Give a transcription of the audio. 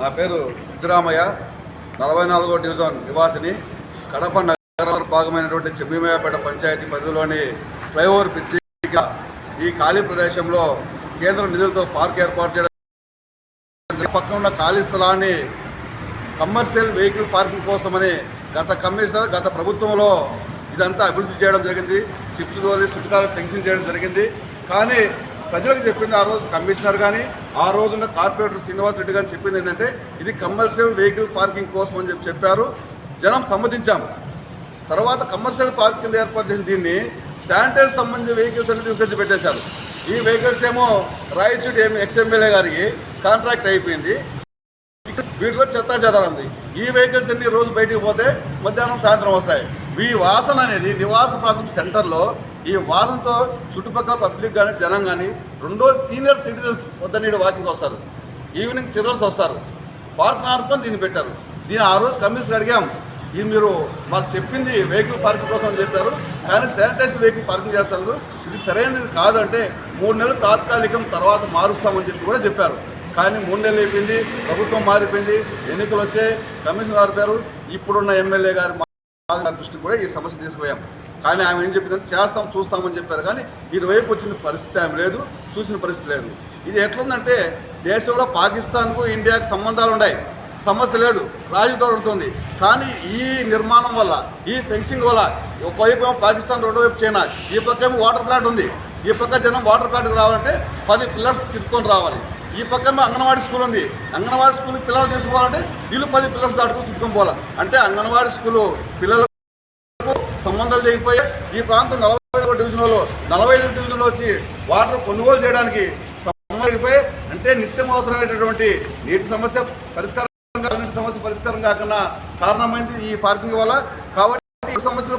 నా పేరు సిద్ధరామయ్య నలభై నాలుగో డివిజన్ నివాసిని. కడప నగర భాగమైనటువంటి చెమ్మిమయ్యపేట పంచాయతీ పరిధిలోని ఫ్లైఓవర్ బ్రిడ్జి ఈ ఖాళీ ప్రదేశంలో కేంద్ర నిధులతో పార్క్ ఏర్పాటు చేయడం. పక్కన ఉన్న ఖాళీ స్థలాన్ని కమర్షియల్ వెహికల్ పార్కింగ్ కోసమని గత కమిషనర్ గత ప్రభుత్వంలో ఇదంతా అభివృద్ధి చేయడం జరిగింది. షిప్స్ తోలి చుట్టుకాలు ఫెన్సింగ్ చేయడం జరిగింది. కానీ ప్రజలకు చెప్పింది ఆ రోజు కమిషనర్ కానీ ఆ రోజున కార్పొరేటర్ శ్రీనివాస్ రెడ్డి గారు చెప్పింది ఏంటంటే ఇది కమర్షియల్ వెహికల్ పార్కింగ్ కోసం అని చెప్పి చెప్పారు. జనం సమ్మతించాము తర్వాత కమర్షియల్ పార్కింగ్ ఏర్పాటు చేసిన దీన్ని శానిటైజ్ సంబంధించిన వెహికల్స్ అన్ని తీసుకొచ్చి పెట్టేశారు. ఈ వెహికల్స్ ఏమో రాయచూటి ఏమి ఎక్స్ఎమ్మెల్యే గారికి కాంట్రాక్ట్ అయిపోయింది. వీటిలో చెత్త చెదరంది ఈ వెహికల్స్ అన్ని రోజు బయటికి పోతే మధ్యాహ్నం సాయంత్రం వస్తాయి. ఈ వాసన అనేది నివాస ప్రాంతం సెంటర్లో ఈ వాసనతో చుట్టుపక్కల పబ్లిక్ కానీ జనం కానీ రెండో సీనియర్ సిటిజన్స్ పొద్దున్నీడు వాకింగ్ వస్తారు. ఈవినింగ్ చిల్డ్రన్స్ వస్తారు. పార్క్ నార్పని దీన్ని పెట్టారు. దీని ఆ రోజు కమిషనర్ అడిగాం. ఇది మీరు మాకు చెప్పింది వెహికల్ పార్కింగ్ కోసం అని చెప్పారు. కానీ శానిటైజర్ వెహికల్ పార్కింగ్ చేస్తారు ఇది సరైనది కాదంటే మూడు నెలలు తాత్కాలికం తర్వాత మారుస్తామని చెప్పి కూడా చెప్పారు. కానీ మూడు నెలలు అయిపోయింది ప్రభుత్వం మారిపోయింది ఎన్నికలు వచ్చాయి కమిషన్ మారిపోయారు ఇప్పుడున్న ఎమ్మెల్యే గారి మా- దృష్టికి కూడా ఈ సమస్య తీసుకుపోయాం. కానీ ఆమె ఏం చెప్పిందంటే చేస్తాం చూస్తామని చెప్పారు. కానీ ఇటువైపు వచ్చిన పరిస్థితి ఆమె లేదు చూసిన పరిస్థితి లేదు. ఇది ఎట్లుందంటే దేశంలో పాకిస్తాన్కు ఇండియాకు సంబంధాలు ఉన్నాయి. సమస్య లేదు రాజుతో ఉంటుంది. కానీ ఈ నిర్మాణం వల్ల ఈ ఫెన్సింగ్ వల్ల ఒకవైపు ఏమో పాకిస్తాన్ రెండో వైపు చైనా. ఈ పక్క ఏమో వాటర్ ప్లాంట్ ఉంది. ఈ పక్క జనం వాటర్ ప్లాంట్కి రావాలంటే పది పిల్లర్స్ తిప్పుకొని రావాలి. ఈ పక్క ఏమో అంగన్వాడీ స్కూల్ ఉంది. అంగన్వాడీ స్కూల్కి పిల్లలు తీసుకోవాలంటే వీళ్ళు పది పిల్లర్స్ దాటుకుని చుట్టుకొని పోవాలి. అంటే అంగన్వాడీ స్కూలు పిల్లలకు సంబంధాలు తెగిపోయి ఈ ప్రాంతం నలభై ఐదు డివిజన్లో నలభై ఐదు డివిజన్లో వచ్చి వాటర్ కొనుగోలు చేయడానికి సంబంధిపోయి అంటే నిత్యం అవసరమైనటువంటి నీటి సమస్య పరిష్కారం నీటి సమస్య పరిష్కారం కాకుండా కారణమైంది ఈ పార్కింగ్ వల్ల. కాబట్టి సమస్యలు